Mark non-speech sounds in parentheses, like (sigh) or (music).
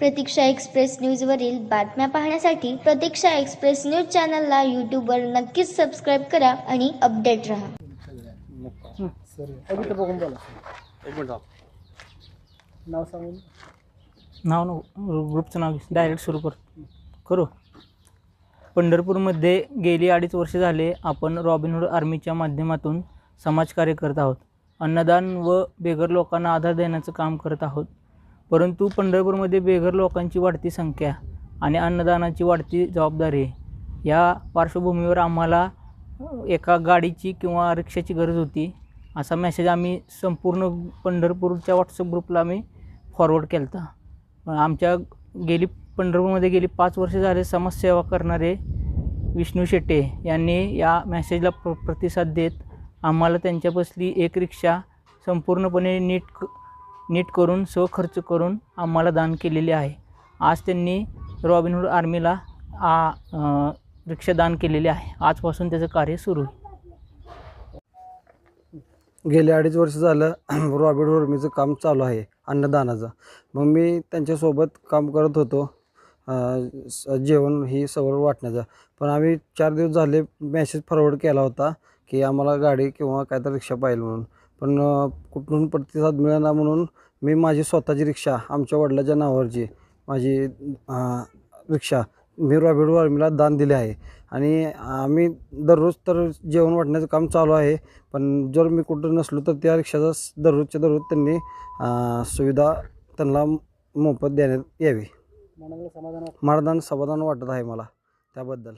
प्रतीक्षा express न्यूजवरील बातम्या पाहण्यासाठी प्रतीक्षा express news चॅनलला यूट्यूबवर नक्कीच सबस्क्राईब करा आणि अपडेट राहा. सर अभित बघून बोला. एक मिनिट थांब. नाव सांगून. नाव नको ग्रुपचं नाव डायरेक्ट सुरू कर. करू पंढरपूरमध्ये गेली अडीच वर्ष झाले आपण रॉबिनहूड आर्मीच्या माध्यमातून समाजकार्य करत आहोत. अन्नदान व बेघर लोकांना आधार देण्याचं काम करत आहोत. परंतु पंढरपूरमध्ये बेघर लोकांची वाढती संख्या आणि अन्नदानाची वाढती जबाबदारी या पार्श्वभूमीवर आम्हाला एका गाडीची किंवा रिक्षाची गरज होती असा मेसेज आम्ही संपूर्ण पंढरपूरच्या व्हॉट्सअप ग्रुपला आम्ही फॉरवर्ड केला होता आमच्या गेली पंढरपूरमध्ये गेली पाच वर्ष झाले समाजसेवा करणारे विष्णू शेट्टे यांनी या मेसेजला प्र प्रतिसाद देत आम्हाला त्यांच्यापासली एक रिक्षा संपूर्णपणे नीट नीट करून स्वखर्च करून आम्हाला दान केलेली आहे. आज त्यांनी रॉबिनहूड आर्मीला आ रिक्षा दान केलेली आहे. आजपासून त्याचं कार्य सुरू गेले अडीच वर्ष झालं (clears throat) रॉबिड वर्मीचं काम चालू आहे अन्नदानाचं. मग मी त्यांच्यासोबत काम करत होतो. स- जेवण ही सवड वाटण्याचं. पण आम्ही चार दिवस झाले मेसेज फॉरवर्ड केला होता की आम्हाला गाडी किंवा काय तर रिक्षा पाहिजे म्हणून. पण कुठून प्रतिसाद मिळेना म्हणून मी माझी स्वतःची रिक्षा आमच्या वडिलाच्या नावावरची माझी रिक्षा मी रॉबिट वर्मीला दान दिले आहे. आणि आम्ही दररोज तर जेवण वाटण्याचं काम चालू आहे पण जर मी कुठं नसलो तर त्या रिक्षाचा दररोजच्या दररोज त्यांनी सुविधा त्यांना मोफत देण्यात यावी. मनाला समाधान समाधान वाटत आहे मला त्याबद्दल.